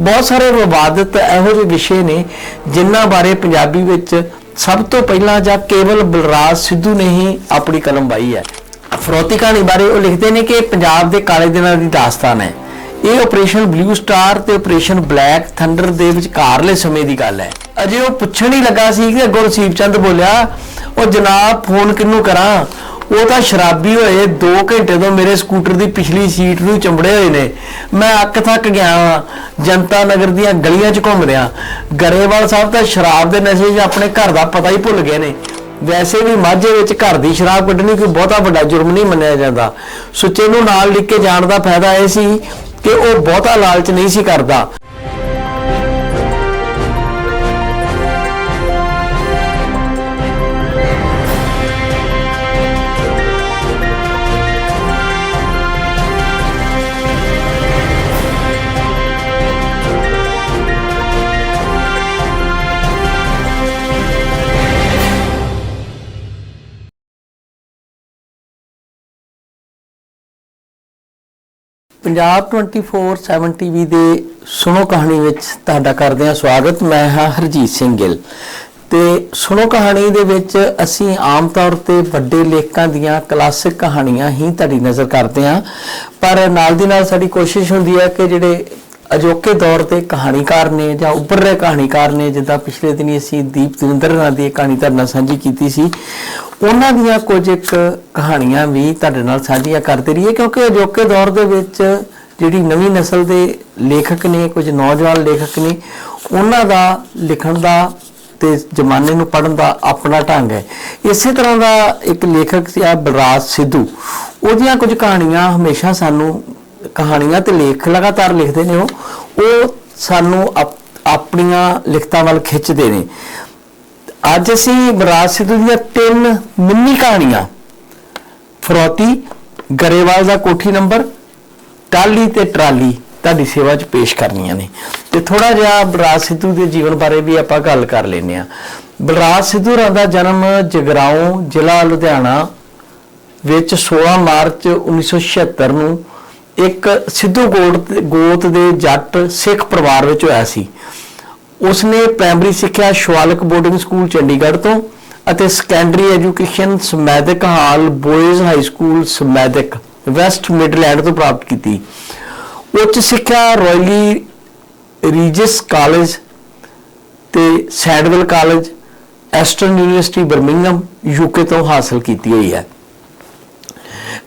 ਬਹੁਤ ਸਾਰੇ ਵਿਵਾਦਤ ਇਹੋ ਜਿਹੇ ਵਿਸ਼ੇ ਨੇ ਜਿਨ੍ਹਾਂ ਬਾਰੇ ਪੰਜਾਬੀ ਵਿੱਚ ਸਭ ਤੋਂ ਪਹਿਲਾਂ ਜਾਂ ਕੇਵਲ ਬਲਰਾਜ ਸਿੱਧੂ ਨੇ ਹੀ ਆਪਣੀ ਕਲਮ ਵਾਈ ਹੈ। ਫਰੋਤੀ ਕਹਾਣੀ ਬਾਰੇ ਉਹ ਲਿਖਦੇ ਨੇ ਕਿ ਪੰਜਾਬ ਦੇ ਕਾਲੇ ਦਿਨਾਂ ਦੀ ਦਾਸਤਾਨ ਹੈ। ਇਹ ਆਪਰੇਸ਼ਨ ਬਲੂ ਸਟਾਰ ਤੇ ਆਪਰੇਸ਼ਨ ਬਲੈਕ ਥੰਡਰ ਦੇ ਵਿਚਕਾਰਲੇ ਸਮੇਂ ਦੀ ਗੱਲ ਹੈ। ਅਜੇ ਉਹ ਪੁੱਛਣ ਹੀ ਲੱਗਾ ਸੀ ਕਿ ਅੱਗੋਂ ਚੰਦ ਬੋਲਿਆ, ਉਹ ਜਨਾਬ ਫੋਨ ਕਿਹਨੂੰ ਕਰਾਂ? ਉਹ ਤਾਂ ਸ਼ਰਾਬੀ ਹੋਏ 2 ਘੰਟੇ ਤੋਂ ਮੇਰੇ ਸਕੂਟਰ ਦੀ ਪਿਛਲੀ ਸੀਟ ਨੂੰ ਚੰਬੜੇ ਹੋਏ ਨੇ। ਮੈਂ ਅੱਕ ਥੱਕ ਗਿਆ ਵਾਂ। ਜਨਤਾ ਨਗਰ ਦੀਆਂ ਗਲੀਆਂ 'ਚ ਘੁੰਮ ਰਿਹਾ। ਗਰੇਵਾਲ ਸਾਹਿਬ ਤਾਂ ਸ਼ਰਾਬ ਦੇ ਨਸ਼ੇ 'ਚ ਆਪਣੇ ਘਰ ਦਾ ਪਤਾ ਹੀ ਭੁੱਲ ਗਏ ਨੇ। ਵੈਸੇ ਵੀ ਮਾਝੇ ਵਿੱਚ ਘਰ ਦੀ ਸ਼ਰਾਬ ਕੱਢਣੀ ਕੋਈ ਬਹੁਤਾ ਵੱਡਾ ਜੁਰਮ ਨਹੀਂ ਮੰਨਿਆ ਜਾਂਦਾ। ਸੁੱਚੇ ਨੂੰ ਨਾਲ ਲਿਖ ਕੇ ਜਾਣ ਦਾ ਫਾਇਦਾ ਇਹ ਸੀ ਕਿ ਉਹ ਬਹੁਤਾ ਲਾਲਚ ਨਹੀਂ ਸੀ ਕਰਦਾ। ਪੰਜਾਬ 24/7 ਟੀਵੀ ਦੇ ਸੁਣੋ ਕਹਾਣੀ ਵਿੱਚ ਤੁਹਾਡਾ ਕਰਦੇ ਹਾਂ ਸਵਾਗਤ। ਮੈਂ ਹਾਂ ਹਰਜੀਤ ਸਿੰਘ ਗਿੱਲ। ਤੇ ਸੁਣੋ ਕਹਾਣੀ ਦੇ ਵਿੱਚ ਅਸੀਂ ਆਮ ਤੌਰ ਤੇ ਵੱਡੇ ਲੇਖਕਾਂ ਦੀਆਂ ਕਲਾਸਿਕ ਕਹਾਣੀਆਂ ਹੀ ਤੁਹਾਡੀ ਨਜ਼ਰ ਕਰਦੇ ਹਾਂ। ਪਰ ਨਾਲ ਦੀ ਨਾਲ ਸਾਡੀ ਕੋਸ਼ਿਸ਼ ਹੁੰਦੀ ਹੈ ਕਿ ਜਿਹੜੇ ਅਜੋਕੇ ਦੌਰ ਦੇ ਕਹਾਣੀਕਾਰ ਨੇ ਜਾਂ ਉੱਭਰ ਰਹੇ ਕਹਾਣੀਕਾਰ ਨੇ, ਜਿੱਦਾਂ ਪਿਛਲੇ ਦਿਨੀ ਅਸੀਂ ਦੀਪ ਦਵਿੰਦਰ ਨਾਲ ਦੀ ਕਹਾਣੀ ਤੁਹਾਡੇ ਨਾਲ ਸਾਂਝੀ ਕੀਤੀ ਸੀ ਉਹਨਾਂ ਦੀਆਂ ਕੁਝ ਇੱਕ ਕਹਾਣੀਆਂ ਵੀ ਤੁਹਾਡੇ ਨਾਲ ਸਾਂਝੀਆਂ ਕਰਦੇ ਰਹੀਏ, ਕਿਉਂਕਿ ਅਜੋਕੇ ਦੌਰ ਦੇ ਵਿੱਚ ਜਿਹੜੀ ਨਵੀਂ ਨਸਲ ਦੇ ਲੇਖਕ ਨੇ, ਕੁਝ ਨੌਜਵਾਨ ਲੇਖਕ ਨੇ, ਉਹਨਾਂ ਦਾ ਲਿਖਣ ਦਾ ਤੇ ਜ਼ਮਾਨੇ ਨੂੰ ਪੜਨ ਦਾ ਆਪਣਾ ਢੰਗ ਹੈ। ਇਸੇ ਤਰ੍ਹਾਂ ਦਾ ਇੱਕ ਲੇਖਕ ਸੀ ਆ ਬਲਰਾਜ ਸਿੱਧੂ। ਉਹਦੀਆਂ ਕੁਝ ਕਹਾਣੀਆਂ ਹਮੇਸ਼ਾ ਸਾਨੂੰ ਕਹਾਣੀਆਂ ਤੇ ਲੇਖ ਲਗਾਤਾਰ ਲਿਖਦੇ ਨੇ ਉਹ। ਉਹ ਸਾਨੂੰ ਆਪ- ਆਪਣੀਆਂ ਲਿਖਤਾਂ ਵੱਲ ਖਿੱਚਦੇ ਨੇ। ਅੱਜ ਅਸੀਂ ਬਲਰਾਜ ਸਿੱਧੂ ਦੀਆਂ ਤਿੰਨ ਮਿੰਨੀ ਕਹਾਣੀਆਂ। ਫਰੋਤੀ, ਗਰੇਵਾਲ ਦਾ ਕੋਠੀ ਨੰਬਰ ਟਾਲੀ ਤੇ ਟਰਾਲੀ ਤੁਹਾਡੀ ਸੇਵਾ 'ਚ ਪੇਸ਼ ਕਰਨੀਆਂ ਨੇ। ਤੇ ਥੋੜਾ ਜਿਹਾ ਬਲਰਾਜ ਸਿੱਧੂ ਦੇ ਜੀਵਨ ਬਾਰੇ ਵੀ ਆਪਾਂ ਗੱਲ ਕਰ ਲੈਨੇ ਆ ਬਲਰਾਜ ਸਿੱਧੂ ਰਾਂ ਦਾ ਜਨਮ ਜਗਰਾਉਂ, ਜ਼ਿਲ੍ਹਾ ਲੁਧਿਆਣਾ ਵਿੱਚ 16 ਮਾਰਚ 1976 ਨੂੰ ਇੱਕ ਸਿੱਧੂ ਗੋਤ ਗੋਤ ਦੇ ਜੱਟ ਸਿੱਖ ਪਰਿਵਾਰ ਵਿੱਚ ਹੋਇਆ ਸੀ। ਉਸਨੇ ਪ੍ਰਾਇਮਰੀ ਸਿੱਖਿਆ ਸ਼ਵਾਲਕ ਬੋਰਡਿੰਗ ਸਕੂਲ ਚੰਡੀਗੜ੍ਹ ਤੋਂ ਅਤੇ secondary education Smethwick hall boys high school Smethwick west midland ਤੋਂ ਪ੍ਰਾਪਤ ਕੀਤੀ। ਉੱਚ ਸਿੱਖਿਆ ਰਾਇਲੀ ਰੀਜਸ ਕਾਲਜ ਤੇ Sandwell college Aston university Birmingham UK ਤੋਂ ਹਾਸਲ ਕੀਤੀ ਹੋਈ ਹੈ।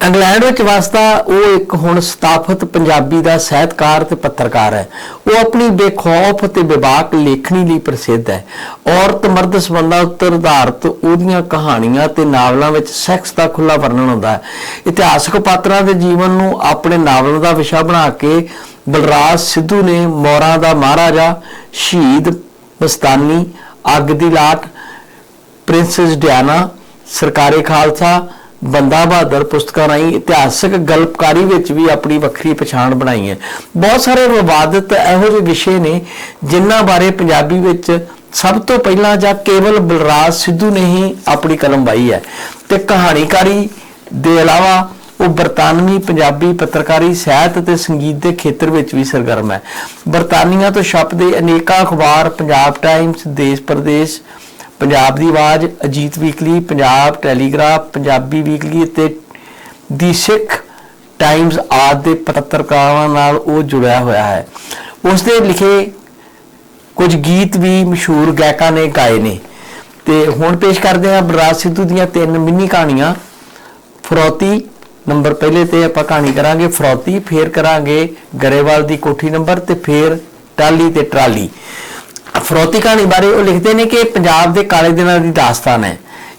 ਇੰਗਲੈਂਡ ਵਿੱਚ ਵਸਦਾ ਉਹ ਇੱਕ ਹੁਣ ਸਥਾਪਿਤ ਪੰਜਾਬੀ ਦਾ ਸਾਹਿਤਕਾਰ ਤੇ ਪੱਤਰਕਾਰ ਹੈ। ਉਹ ਆਪਣੀ ਬੇਖੌਫ ਤੇ ਵਿਵਾਕ ਲੇਖਣੀ ਲਈ ਪ੍ਰਸਿੱਧ ਹੈ। ਔਰਤ ਮਰਦ ਸੰਬੰਧਾਂ ਉੱਤੇ ਆਧਾਰਿਤ ਉਹਦੀਆਂ ਕਹਾਣੀਆਂ ਤੇ ਨਾਵਲਾਂ ਵਿੱਚ ਸੈਕਸ ਦਾ ਖੁੱਲਾ ਵਰਣਨ ਹੁੰਦਾ ਹੈ। ਇਤਿਹਾਸਕ ਪਾਤਰਾਂ ਦੇ ਜੀਵਨ ਨੂੰ ਆਪਣੇ ਨਾਵਲ ਦਾ ਵਿਸ਼ਾ ਬਣਾ ਕੇ ਬਲਰਾਜ ਸਿੱਧੂ ਨੇ ਮੌਰਾਂ ਦਾ ਮਹਾਰਾਜਾ, ਸ਼ਹੀਦ ਮਸਤਾਨੀ, ਅੱਗ ਦੀ ਲਾਟ, ਪ੍ਰਿੰਸੈਸ ਡਿਆਨਾ, ਸਰਕਾਰੀ ਖਾਲਸਾ ਬੰਦਾ ਬਹਾਦਰ, ਪੁਸਤਕਾਂ ਰਾਹੀਂ ਇਤਿਹਾਸਕ ਗਲਪਕਾਰੀ ਵਿੱਚ ਵੀ ਆਪਣੀ ਵੱਖਰੀ ਪਛਾਣ ਬਣਾਈ ਹੈ। ਬਹੁਤ ਸਾਰੇ ਵਿਵਾਦਿਤ ਇਹੋ ਜਿਹੇ ਵਿਸ਼ੇ ਨੇ ਜਿਨ੍ਹਾਂ ਬਾਰੇ ਪੰਜਾਬੀ ਵਿੱਚ ਸਭ ਤੋਂ ਪਹਿਲਾਂ ਜਾਂ ਕੇਵਲ ਬਲਰਾਜ ਸਿੱਧੂ ਨੇ ਹੀ ਆਪਣੀ ਕਲਮ ਵਾਈ ਹੈ। ਤੇ ਕਹਾਣੀਕਾਰੀ ਦੇ ਇਲਾਵਾ ਉਹ ਬਰਤਾਨਵੀ ਪੰਜਾਬੀ ਪੱਤਰਕਾਰੀ, ਸਾਹਿਤ ਅਤੇ ਸੰਗੀਤ ਦੇ ਖੇਤਰ ਵਿੱਚ ਵੀ ਸਰਗਰਮ ਹੈ। ਬਰਤਾਨੀਆ ਤੋਂ ਛਪਦੇ ਅਨੇਕਾਂ ਅਖਬਾਰ, ਪੰਜਾਬ ਟਾਈਮਸ ਦੇਸ਼ ਪ੍ਰਦੇਸ਼ ਪੰਜਾਬ ਦੀ ਆਵਾਜ਼, Ajit weekly, Punjab telegraph, Punjabi weekly ਅਤੇ ਦੀ ਸਿੱਖ ਟਾਈਮਜ਼ ਆਦਿ ਦੇ ਪੱਤਰਕਾਰਾਂ ਨਾਲ ਉਹ ਜੁੜਿਆ ਹੋਇਆ ਹੈ। ਉਸ ਦੇ ਲਿਖੇ ਕੁਝ ਗੀਤ ਵੀ ਮਸ਼ਹੂਰ ਗਾਇਕਾਂ ਨੇ ਗਾਏ ਨੇ। ਤੇ ਹੁਣ ਪੇਸ਼ ਕਰਦੇ ਹਾਂ ਬਲਰਾਜ ਸਿੱਧੂ ਦੀਆਂ ਤਿੰਨ ਮਿੰਨੀ ਕਹਾਣੀਆਂ। ਫਰੋਤੀ ਨੰਬਰ ਪਹਿਲੇ ਤੇ ਆਪਾਂ ਕਹਾਣੀ ਕਰਾਂਗੇ ਫਰੋਤੀ, ਫੇਰ ਕਰਾਂਗੇ ਗਰੇਵਾਲ ਦੀ ਕੋਠੀ ਨੰਬਰ ਤੇ ਫੇਰ ਟਾਲੀ ਤੇ ਟਰਾਲੀ। ਫਰੋਤੀ ਕਹਾਣੀ ਬਾਰੇ ਉਹ ਲਿਖਦੇ ਨੇ ਕਿ ਪੰਜਾਬ ਦੇ ਕਾਲੇ ਦਿਨਾਂ ਦੀ ਦਾਸਤਾਨ ਹੈ।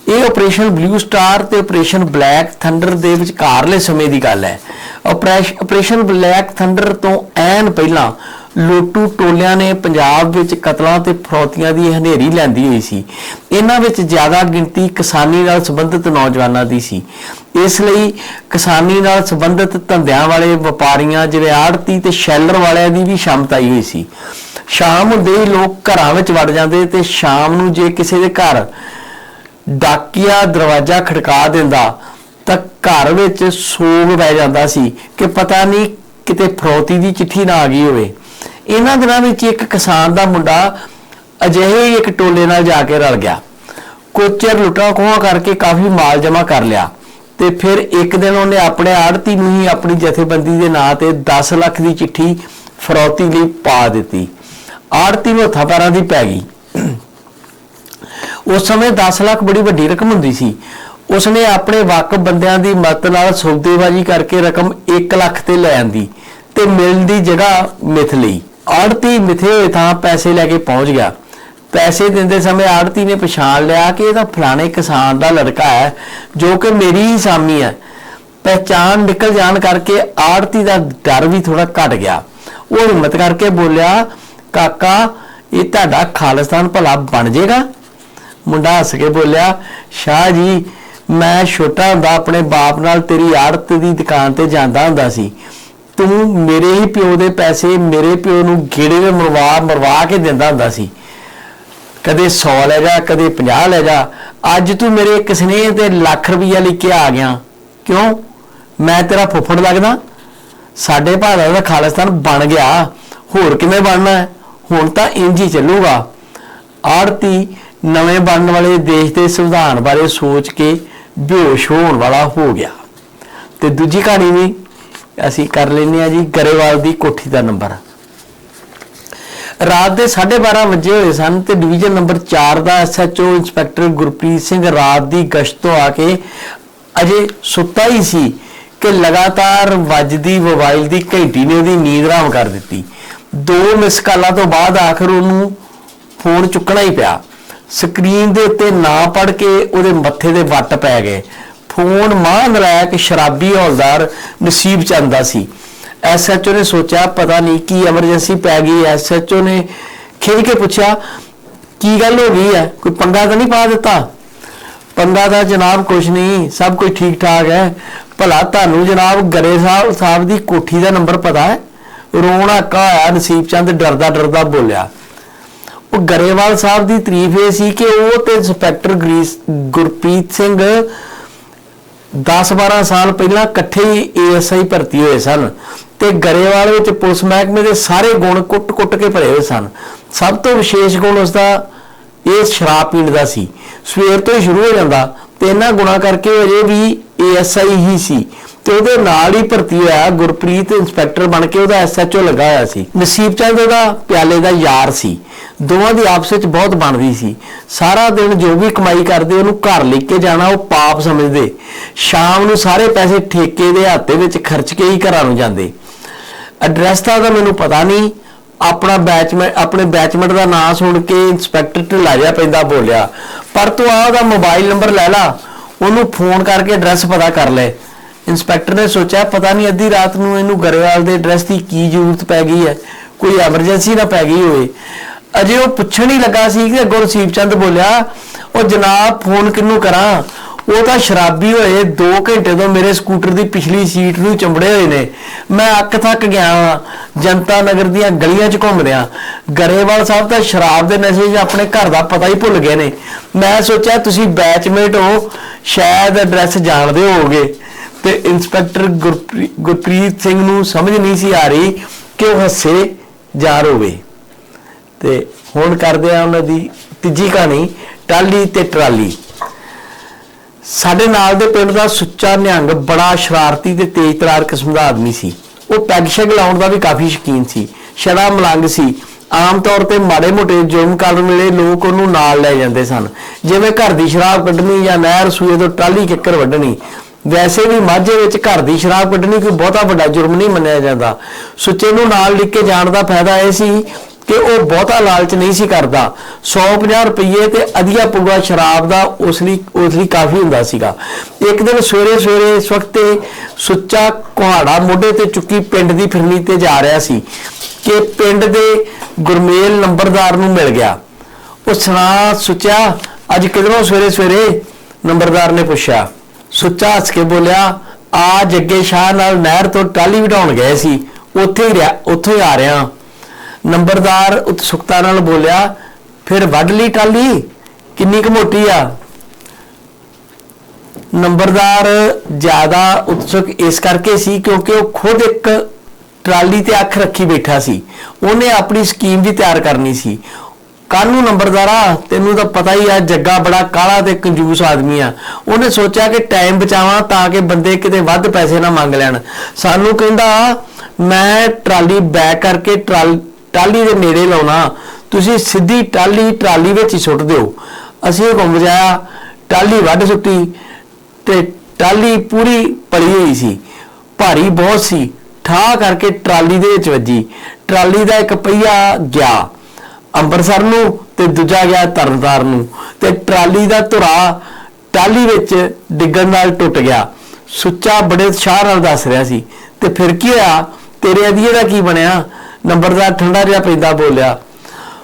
ਇਹ ਆਪਰੇਸ਼ਨ ਬਲੂ ਸਟਾਰ ਤੇ ਆਪਰੇਸ਼ਨ ਬਲੈਕ ਥੰਡਰ ਦੇ ਵਿਚਕਾਰਲੇ ਸਮੇਂ ਦੀ ਗੱਲ ਹੈ। ਆਪਰੇਸ਼- ਆਪਰੇਸ਼ਨ ਬਲੈਕ ਥੰਡਰ ਤੋਂ ਐਨ ਪਹਿਲਾਂ ਲੋਟੂ ਟੋਲਿਆਂ ਨੇ ਪੰਜਾਬ ਵਿੱਚ ਕਤਲਾਂ ਤੇ ਫਰੋਤੀਆਂ ਦੀ ਹਨੇਰੀ ਲੈਂਦੀ ਹੋਈ ਸੀ। ਇਹਨਾਂ ਵਿੱਚ ਜ਼ਿਆਦਾ ਗਿਣਤੀ ਕਿਸਾਨੀ ਨਾਲ ਸੰਬੰਧਿਤ ਨੌਜਵਾਨਾਂ ਦੀ ਸੀ। ਇਸ ਲਈ ਕਿਸਾਨੀ ਨਾਲ ਸੰਬੰਧਿਤ ਧੰਦਿਆਂ ਵਾਲੇ ਵਪਾਰੀਆਂ ਜਿਵੇਂ ਆੜਤੀ ਤੇ ਸ਼ੈਲਰ ਵਾਲਿਆਂ ਦੀ ਵੀ ਸ਼ਾਮਤ ਆਈ ਹੋਈ ਸੀ। ਸ਼ਾਮ ਹੁੰਦੇ ਹੀ ਲੋਕ ਘਰਾਂ ਵਿੱਚ ਵੜ ਜਾਂਦੇ ਤੇ ਸ਼ਾਮ ਨੂੰ ਜੇ ਕਿਸੇ ਦੇ ਘਰ ਡਾਕੀਆ ਦਰਵਾਜ਼ਾ ਖੜਕਾ ਦਿੰਦਾ, ਤਾਂ ਘਰ ਵਿੱਚ ਸੋਗ ਪੈ ਜਾਂਦਾ ਸੀ ਕਿ ਪਤਾ ਨਹੀਂ ਕਿਤੇ ਫਰੋਤੀ ਦੀ ਚਿੱਠੀ ਨਾ ਆ ਗਈ ਹੋਵੇ। ਇਹਨਾਂ ਦਿਨਾਂ ਵਿੱਚ ਇੱਕ ਕਿਸਾਨ ਦਾ ਮੁੰਡਾ ਅਜਿਹੇ ਇੱਕ ਟੋਲੇ ਨਾਲ ਜਾ ਕੇ ਰਲ ਗਿਆ। ਕੋਚਰ ਲੁੱਟਾ ਖੋਹਾਂ ਕਰਕੇ ਕਾਫੀ ਮਾਲ ਜਮ੍ਹਾਂ ਕਰ ਲਿਆ ਤੇ ਫਿਰ ਇੱਕ ਦਿਨ ਉਹਨੇ ਆਪਣੇ ਆੜਤੀ ਨੂੰ ਹੀ ਆਪਣੀ ਜਥੇਬੰਦੀ ਦੇ ਨਾਂ ਤੇ 10 ਲੱਖ ਦੀ ਚਿੱਠੀ ਫਰੌਤੀ ਲਈ ਪਾ ਦਿੱਤੀ। ਆੜਤੀ ਨੂੰ ਹੱਥਾਂ ਪੈਰਾਂ ਦੀ ਪੈ ਗਈ। ਉਸ ਸਮੇਂ 10 ਲੱਖ ਬੜੀ ਵੱਡੀ ਰਕਮ ਹੁੰਦੀ ਸੀ। ਉਸਨੇ ਆਪਣੇ ਵਾਕਫ ਬੰਦਿਆਂ ਦੀ ਮਦਦ ਨਾਲ ਸੌਦੇਬਾਜ਼ੀ ਕਰਕੇ ਰਕਮ 1 ਲੱਖ ਤੇ ਲੈ ਆਂਦੀ ਤੇ ਮਿਲਣ ਦੀ ਜਗ੍ਹਾ ਮਿਥ ਲਈ। ਆੜਤੀ ਮਿਥੇ ਹੋਏ ਥਾਂ ਪੈਸੇ ਲੈ ਕੇ ਪਹੁੰਚ ਗਿਆ। ਪੈਸੇ ਦਿੰਦੇ ਸਮੇਂ ਆੜਤੀ ਨੇ ਪਛਾਣ ਲਿਆ ਕਿ ਇਹ ਤਾਂ ਫਲਾਣੇ ਕਿਸਾਨ ਦਾ ਲੜਕਾ ਹੈ, ਜੋ ਕਿ ਮੇਰੀ ਹੀ ਸਾਮੀ ਹੈ। ਪਹਿਚਾਣ ਨਿਕਲ ਜਾਣ ਕਰਕੇ ਆੜਤੀ ਦਾ ਡਰ ਵੀ ਥੋੜਾ ਘਟ ਗਿਆ। ਉਹ ਹਿੰਮਤ ਕਰਕੇ ਬੋਲਿਆ ਕਾਕਾ, ਇਹ ਤੁਹਾਡਾ ਖਾਲਿਸਤਾਨ ਭਲਾ ਬਣ ਜਾਏਗਾ ਮੁੰਡਾ ਹੱਸ ਕੇ ਬੋਲਿਆ, ਸ਼ਾਹ ਜੀ, ਮੈਂ ਛੋਟਾ ਹੁੰਦਾ, ਆਪਣੇ ਬਾਪ ਨਾਲ ਤੇਰੀ ਆੜਤ ਦੀ ਦੁਕਾਨ ਤੇ ਜਾਂਦਾ ਹੁੰਦਾ ਸੀ। ਤੂੰ ਮੇਰੇ ਹੀ ਪਿਓ ਦੇ ਪੈਸੇ ਮੇਰੇ ਪਿਓ ਨੂੰ ਗੇੜੇ ਦੇ ਮਰਵਾ ਮਰਵਾ ਕੇ ਦਿੰਦਾ ਹੁੰਦਾ ਸੀ। ਕਦੇ 100 ਲੈ ਜਾ, ਕਦੇ 50 ਲੈ ਜਾ। ਅੱਜ ਤੂੰ ਮੇਰੇ ਇੱਕ ਸਨੇਹ ਤੇ ਲੱਖ ਰੁਪਈਆ ਲੈ ਕੇ ਆ ਗਿਆ। ਕਿਉਂ? ਮੈਂ ਤੇਰਾ ਫੁੱਫੜ ਲੱਗਦਾ। ਸਾਡੇ ਭਾਰਤ ਦਾ ਖਾਲਿਸਤਾਨ ਬਣ ਗਿਆ। ਹੋਰ ਕਿਵੇਂ ਬਣਨਾ ਹੈ? ਹੁਣ ਤਾਂ ਇੰਜ ਹੀ ਚੱਲੂਗਾ। ਆੜਤੀ ਨਵੇਂ ਬਣਨ ਵਾਲੇ ਦੇਸ਼ ਦੇ ਸੰਵਿਧਾਨ ਬਾਰੇ ਸੋਚ ਕੇ ਬੇਹੋਸ਼ ਹੋਣ ਵਾਲਾ ਹੋ ਗਿਆ। ਤੇ ਦੂਜੀ ਕਹਾਣੀ ਵੀ ਅਸੀਂ ਕਰ ਲੈਂਦੇ ਆ ਜੀ, ਗਰੇਵਾਲ ਦੀ ਕੋਠੀ ਦਾ ਨੰਬਰ। ਰਾਤ ਦੇ 12:30 ਵਜੇ ਹੋਏ ਸਨ ਤੇ ਡਿਵੀਜ਼ਨ ਨੰਬਰ 4 ਦਾ ਐਸਐਚਓ ਇੰਸਪੈਕਟਰ ਗੁਰਪ੍ਰੀਤ ਸਿੰਘ ਰਾਤ ਦੀ ਗਸ਼ਤ ਤੋਂ ਆ ਕੇ ਅਜੇ ਸੁੱਤਾ ਹੀ ਸੀ। ਕਿ ਲਗਾਤਾਰ ਵੱਜਦੀ ਮੋਬਾਈਲ ਦੀ ਘੰਟੀ ਨੇ ਉਹਦੀ ਨੀਂਦ ਹਰਾਮ ਕਰ ਦਿੱਤੀ। ਦੋ ਮਿਸ ਕਾਲਾਂ ਤੋਂ ਬਾਅਦ ਆਖਰ ਉਹਨੂੰ ਫੋਨ ਚੁੱਕਣਾ ਹੀ ਪਿਆ। ਸਕਰੀਨ ਦੇ ਉੱਤੇ ਨਾਂ ਪੜ ਕੇ ਉਹਦੇ ਮੱਥੇ ਦੇ ਵੱਟ ਪੈ ਗਏ। ਫੋਨ ਮਾਂ ਨਲਾਇਕ ਸ਼ਰਾਬੀ ਹੌਲਦਾਰ ਨਸੀਬ ਚੰਦਾ ਸੀ। ਐਸਐਚਓ ਨੇ ਸੋਚਿਆ, ਪਤਾ ਨਹੀਂ ਕੀ ਐਮਰਜੈਂਸੀ ਪੈ ਗਈ। ਐਸਐਚਓ ਨੇ ਖਿੱਚ ਕੇ ਪੁੱਛਿਆ, ਕੀ ਗੱਲ ਹੋ ਗਈ ਹੈ? ਕੋਈ ਪੰਗਾ ਤਾਂ ਨਹੀਂ ਪਾ ਦਿੱਤਾ? ਪੰਗਾ ਦਾ ਜਨਾਬ ਕੁਝ ਨਹੀਂ, ਸਭ ਕੁਝ ਠੀਕ ਠਾਕ ਹੈ। ਭਲਾ ਤੁਹਾਨੂੰ ਜਨਾਬ ਗਰੇ ਸਾਹਿਬ ਸਾਹਿਬ ਦੀ ਕੋਠੀ ਦਾ ਨੰਬਰ ਪਤਾ ਹੈ? ਰੋਣਾ ਕਾਇਆ ਨਸੀਬ ਚੰਦ ਡਰਦਾ ਡਰਦਾ ਬੋਲਿਆ। ਉਹ ਗਰੇਵਾਲ ਸਾਹਿਬ ਦੀ ਤਾਰੀਫ ਇਹ ਸੀ ਕਿ ਉਹ ਤੇ ਇੰਸਪੈਕਟਰ ਗਰੀਸ ਗੁਰਪ੍ਰੀਤ ਸਿੰਘ 10-12 ਸਾਲ ਪਹਿਲਾਂ ਇਕੱਠੇ ਹੀ ਏਐਸਆਈ ਭਰਤੀ ਹੋਏ ਸਨ ਤੇ ਗਰੇਵਾਲ ਵਿੱਚ ਪੁਲਿਸ ਮਹਿਕਮੇ ਦੇ ਸਾਰੇ ਗੁਣ ਕੁੱਟ-ਕੁੱਟ ਕੇ ਭਰੇ ਹੋਏ ਸਨ। ਸਭ ਤੋਂ ਵਿਸ਼ੇਸ਼ ਗੁਣ ਉਸ ਦਾ ਇਹ ਸ਼ਰਾਬ ਪੀਣ ਦਾ ਸੀ। ਸਵੇਰ ਤੋਂ ਹੀ ਸ਼ੁਰੂ ਹੋ ਜਾਂਦਾ। ਤੇ ਇਹਨਾਂ ਗੁਣਾ ਕਰਕੇ ਉਹ ਅਜੇ ਵੀ ਏਐਸਆਈ ਹੀ ਸੀ ਤੇ ਉਹਦੇ ਨਾਲ ਹੀ ਭਰਤੀ ਹੋਇਆ ਗੁਰਪ੍ਰੀਤ ਇੰਸਪੈਕਟਰ ਬਣ ਕੇ ਉਹਦਾ ਐਸਐਚਓ ਲੱਗਾ ਹੋਇਆ ਸੀ। ਨਸੀਬ ਚੰਦ ਉਹਦਾ ਪਿਆਲੇ ਦਾ ਯਾਰ ਸੀ। ਦੋਵਾਂ ਦੀ ਆਪਸ ਵਿੱਚ ਬਹੁਤ ਬਣਦੀ ਸੀ। ਸਾਰਾ ਦਿਨ ਜੋ ਵੀ ਕਮਾਈ ਕਰਦੇ ਉਹਨੂੰ ਘਰ ਲੈ ਕੇ ਜਾਣਾ ਉਹ ਪਾਪ ਸਮਝਦੇ। ਸ਼ਾਮ ਨੂੰ ਸਾਰੇ ਪੈਸੇ ਠੇਕੇ ਦੇ ਹੱਥੇ ਵਿੱਚ ਖਰਚ ਕੇ ਹੀ ਘਰਾਂ ਨੂੰ ਜਾਂਦੇ। ਐਡਰੈਸ ਤਾਂ ਮੈਨੂੰ ਪਤਾ ਨਹੀਂ। ਆਪਣਾ ਬੈਚਮੈਂਟ ਆਪਣੇ ਬੈਚਮੈਂਟ ਦਾ ਨਾਮ ਸੁਣ ਕੇ ਇੰਸਪੈਕਟਰ ਢਿੱਲਾ ਜਿਹਾ ਪੈਂਦਾ ਬੋਲਿਆ, ਪਰ ਤੂੰ ਆ ਉਹਦਾ ਮੋਬਾਈਲ ਨੰਬਰ ਲੈ ਲਾ, ਉਹਨੂੰ ਫੋਨ ਕਰਕੇ ਐਡਰੈਸ ਪਤਾ ਕਰ ਲੈ। ਇੰਸਪੈਕਟਰ ਨੇ ਸੋਚਿਆ, ਪਤਾ ਨਹੀਂ ਅੱਧੀ ਰਾਤ ਨੂੰ ਇਹਨੂੰ ਗਰੇਵਾਲ ਦੇ ਐਡਰੈਸ ਦੀ ਕੀ ਜ਼ਰੂਰਤ ਪੈ ਗਈ ਹੈ, ਕੋਈ ਐਮਰਜੈਂਸੀ ਨਾ ਪੈ ਗਈ ਹੋਵੇ। ਅਜੇ ਉਹ ਪੁੱਛਣ ਹੀ ਲੱਗਾ ਸੀ ਕਿ ਅੱਗੋਂ ਰਸੀਬ ਚੰਦ ਬੋਲਿਆ, ਉਹ ਜਨਾਬ ਫੋਨ ਕਿਹਨੂੰ ਕਰਾਂ? ਉਹ ਤਾਂ ਸ਼ਰਾਬੀ ਹੋਏ 2 ਘੰਟੇ ਤੋਂ ਮੇਰੇ ਸਕੂਟਰ ਦੀ ਪਿਛਲੀ ਸੀਟ ਨੂੰ ਚੰਬੜੇ ਹੋਏ ਨੇ। ਮੈਂ ਅੱਕ ਥੱਕ ਗਿਆ ਹਾਂ ਜਨਤਾ ਨਗਰ ਦੀਆਂ ਗਲੀਆਂ 'ਚ ਘੁੰਮ ਰਿਹਾ। ਗਰੇਵਾਲ ਸਾਹਿਬ ਤਾਂ ਸ਼ਰਾਬ ਦੇ ਨਸ਼ੇ 'ਚ ਆਪਣੇ ਘਰ ਦਾ ਪਤਾ ਹੀ ਭੁੱਲ ਗਏ ਨੇ। ਮੈਂ ਸੋਚਿਆ, ਤੁਸੀਂ ਬੈਚਮੇਟ ਹੋ। ਸ਼ਾਇਦ ਐਡਰੈਸ ਜਾਣਦੇ ਹੋਵੋਗੇ। ਤੇ ਇੰਸਪੈਕਟਰ ਗੁਰਪ੍ਰੀ- ਗੁਰਪ੍ਰੀਤ ਸਿੰਘ ਨੂੰ ਸਮਝ ਨਹੀਂ ਸੀ ਆ ਰਹੀ ਕਿ ਉਹ ਹੱਸੇ ਜਾ ਰੋਵੇ। ਤੇ ਹੁਣ ਕਰਦੇ ਆ ਉਹਨਾਂ ਦੀ ਤੀਜੀ ਕਹਾਣੀ ਟਾਲੀ ਤੇ ਟਰਾਲੀ। ਸਾਡੇ ਨਾਲ ਦੇ ਪਿੰਡ ਦਾ ਸੁੱਚਾ ਨਿਹੰਗ ਬੜਾ ਸ਼ਰਾਰਤੀ ਤੇ ਤੇਜ਼ ਤਰਾਰ ਕਿਸਮ ਦਾ ਆਦਮੀ ਸੀ। ਉਹ ਪੈਗ ਸ਼ੈਗ ਲਾਉਣ ਦਾ ਵੀ ਕਾਫੀ ਸ਼ੌਕੀਨ ਸੀ। ਛੜਾ ਮਲੰਗ ਸੀ। ਆਮ ਤੌਰ ਤੇ ਮਾੜੇ ਮੋਟੇ ਜੁਰਮ ਕਰਨ ਵੇਲੇ ਲੋਕ ਉਹਨੂੰ ਨਾਲ ਲੈ ਜਾਂਦੇ ਸਨ। ਜਿਵੇਂ ਘਰ ਦੀ ਸ਼ਰਾਬ ਕੱਢਣੀ ਜਾਂ ਨਹਿਰ ਸੂਏ ਤੋਂ ਟਾਲੀ ਕਿੱਕਰ ਵੱਢਣੀ। ਵੈਸੇ ਵੀ ਮਾਝੇ ਵਿੱਚ ਘਰ ਦੀ ਸ਼ਰਾਬ ਕੱਢਣੀ ਕੋਈ ਬਹੁਤਾ ਵੱਡਾ ਜੁਰਮ ਨਹੀਂ ਮੰਨਿਆ ਜਾਂਦਾ। ਸੁੱਚੇ ਨੂੰ ਨਾਲ ਲਿਖ ਕੇ ਜਾਣ ਦਾ ਫਾਇਦਾ ਇਹ ਸੀ ਕਿ ਉਹ ਬਹੁਤਾ ਲਾਲਚ ਨਹੀਂ ਸੀ ਕਰਦਾ। 150 ਰੁਪਏ ਤੇ ਅਧੀਆ ਪੁਗਾ ਸ਼ਰਾਬ ਦਾ ਉਸ ਲਈ ਉਸ ਲਈ ਕਾਫੀ ਹੁੰਦਾ ਸੀਗਾ। ਇੱਕ ਦਿਨ ਸਵੇਰੇ ਸਵੇਰੇ ਇਸ ਵਕਤ ਤੇ ਸੁੱਚਾ ਕੁਹਾੜਾ ਮੋਢੇ ਤੇ ਚੁੱਕੀ ਪਿੰਡ ਦੀ ਫਿਰਨੀ ਤੇ ਜਾ ਰਿਹਾ ਸੀ ਕਿ ਪਿੰਡ ਦੇ ਗੁਰਮੇਲ ਨੰਬਰਦਾਰ ਨੂੰ ਮਿਲ ਗਿਆ। ਉਹ ਸੁਣਾ, ਸੁੱਚਾ, ਅੱਜ ਕਿਧਰੋਂ ਸਵੇਰੇ ਸਵੇਰੇ ਨੰਬਰਦਾਰ ਨੇ ਪੁੱਛਿਆ। ਸੁੱਚਾ ਹੱਸ ਕੇ ਬੋਲਿਆ, ਆ ਜੱਗੇ ਸ਼ਾਹ ਨਾਲ ਨਹਿਰ ਤੋਂ ਟਾਲੀ ਵਟਾਉਣ ਗਏ ਸੀ। ਉੱਥੇ ਹੀ ਰਿਹਾ ਉੱਥੋਂ ਹੀ ਆ ਰਿਹਾ। ਨੰਬਰਦਾਰ ਉਤਸੁਕਤਾ ਨਾਲ ਬੋਲਿਆ, ਫਿਰ ਵੱਢ ਲਈ ਟਾਲੀ ਕਿੰਨੀ ਕੁ ਮੋਟੀ ਆ? ਨੰਬਰਦਾਰ ਜ਼ਿਆਦਾ ਉਤਸੁਕ ਇਸ ਕਰਕੇ ਸੀ ਕਿਉਂਕਿ ਉਹ ਖੁਦ ਇੱਕ ਟਰਾਲੀ ਤੇ ਅੱਖ ਰੱਖੀ ਬੈਠਾ ਸੀ। ਉਹਨੇ ਆਪਣੀ ਸਕੀਮ ਵੀ ਤਿਆਰ ਕਰਨੀ ਸੀ। ਕਾਨੂੰ ਨੰਬਰਦਾਰਾ, ਤੈਨੂੰ ਤਾਂ ਪਤਾ ਹੀ ਆ, ਜੱਗਾ ਬੜਾ ਕਾਲਾ ਤੇ ਕੰਜੂਸ ਆਦਮੀ ਆ। ਉਹਨੇ ਸੋਚਿਆ ਕਿ ਟਾਈਮ ਬਚਾਵਾਂ ਤਾਂ ਕਿ ਬੰਦੇ ਕਿਤੇ ਵੱਧ ਪੈਸੇ ਨਾ ਮੰਗ ਲੈਣ। ਸਾਨੂੰ ਕਹਿੰਦਾ, ਮੈਂ ਟਰਾਲੀ ਬੈਕ ਕਰਕੇ ਟਰਾਲੀ ਟਾਲੀ ਦੇ ਨੇੜੇ ਲਾਉਣਾ, ਤੁਸੀਂ ਸਿੱਧੀ ਟਾਲੀ ਟਰਾਲੀ ਵਿੱਚ ਹੀ ਸੁੱਟ ਦਿਓ। ਅਸੀਂ ਹੁਕਮ ਵਜਾਇਆ ਟਾਲੀ ਵੱਢ ਸੁੱਟੀ ਤੇ ਟਾਲੀ ਪੂਰੀ ਪਲੀ ਹੋਈ ਸੀ। ਭਾਰੀ ਬਹੁਤ ਸੀ। ਠਾ ਕਰਕੇ ਟਰਾਲੀ ਦੇ ਵਿੱਚ ਵੱਜੀ। ਟਰਾਲੀ ਦਾ ਇੱਕ ਪਹੀਆ ਗਿਆ। ਅੰਮ੍ਰਿਤਸਰ ਨੂੰ ਤੇ ਦੂਜਾ ਗਿਆ ਤਰਨਤਾਰਨ ਨੂੰ। ਤੇ ਟਰਾਲੀ ਦਾ ਧੁਰਾ ਟਾਲੀ ਵਿੱਚ ਡਿੱਗਣ ਨਾਲ ਟੁੱਟ ਗਿਆ। ਸੁੱਚਾ ਬੜੇ ਉਤਸ਼ਾਹ ਨਾਲ ਦੱਸ ਰਿਹਾ ਸੀ। ਤੇ ਫਿਰ ਕੀ ਹੋਇਆ? ਤੇਰੇ ਅਧੀਏ ਦਾ ਕੀ ਬਣਿਆ? ਨੰਬਰਦਾਰ ਠੰਡਾ ਜਿਹਾ ਪੈਂਦਾ ਬੋਲਿਆ।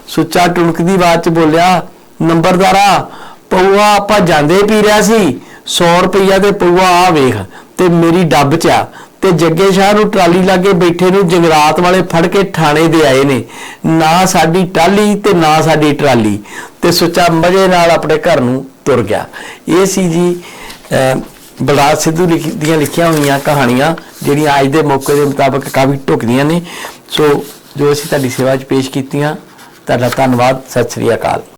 ਸੁੱਚਾ ਟੁਣਕਦੀ ਆਵਾਜ਼ ਚ ਬੋਲਿਆ ਨੰਬਰਦਾਰਾ ਪਊਆ ਆਪਾਂ ਜਾਂਦੇ ਪੀ ਰਿਆ ਸੀ 100 ਰੁਪਈਆ ਤੇ ਪਊਆ ਆ ਵੇਖ ਤੇ ਮੇਰੀ ਡੱਬ ਚ ਆ। ਤੇ ਜੱਗੇ ਸ਼ਾਹ ਨੂੰ ਟਰਾਲੀ ਲਾਗੇ ਬੈਠੇ ਨੂੰ ਜੰਗਲਾਤ ਵਾਲੇ ਫੜ ਕੇ ਥਾਣੇ ਦੇ ਆਏ ਨੇ। ਨਾ ਸਾਡੀ ਟਾਲੀ ਤੇ ਨਾ ਸਾਡੀ ਟਰਾਲੀ। ਤੇ ਸੁੱਚਾ ਮਜੇ ਨਾਲ ਆਪਣੇ ਘਰ ਨੂੰ ਤੁਰ ਗਿਆ। ਇਹ ਸੀ ਜੀ ਅਹ, ਬਲਰਾਜ ਸਿੱਧੂ ਦੀਆਂ ਲਿਖੀਆਂ ਹੋਈਆਂ ਕਹਾਣੀਆਂ ਜਿਹੜੀਆਂ ਅੱਜ ਦੇ ਮੌਕੇ ਦੇ ਮੁਤਾਬਕ ਕਾਫੀ ਢੁਕਦੀਆਂ ਨੇ। ਸੋ ਜੋ ਅਸੀਂ ਤੁਹਾਡੀ ਸੇਵਾ 'ਚ ਪੇਸ਼ ਕੀਤੀਆਂ ਤੁਹਾਡਾ ਧੰਨਵਾਦ ਸਤਿ ਸ੍ਰੀ ਅਕਾਲ।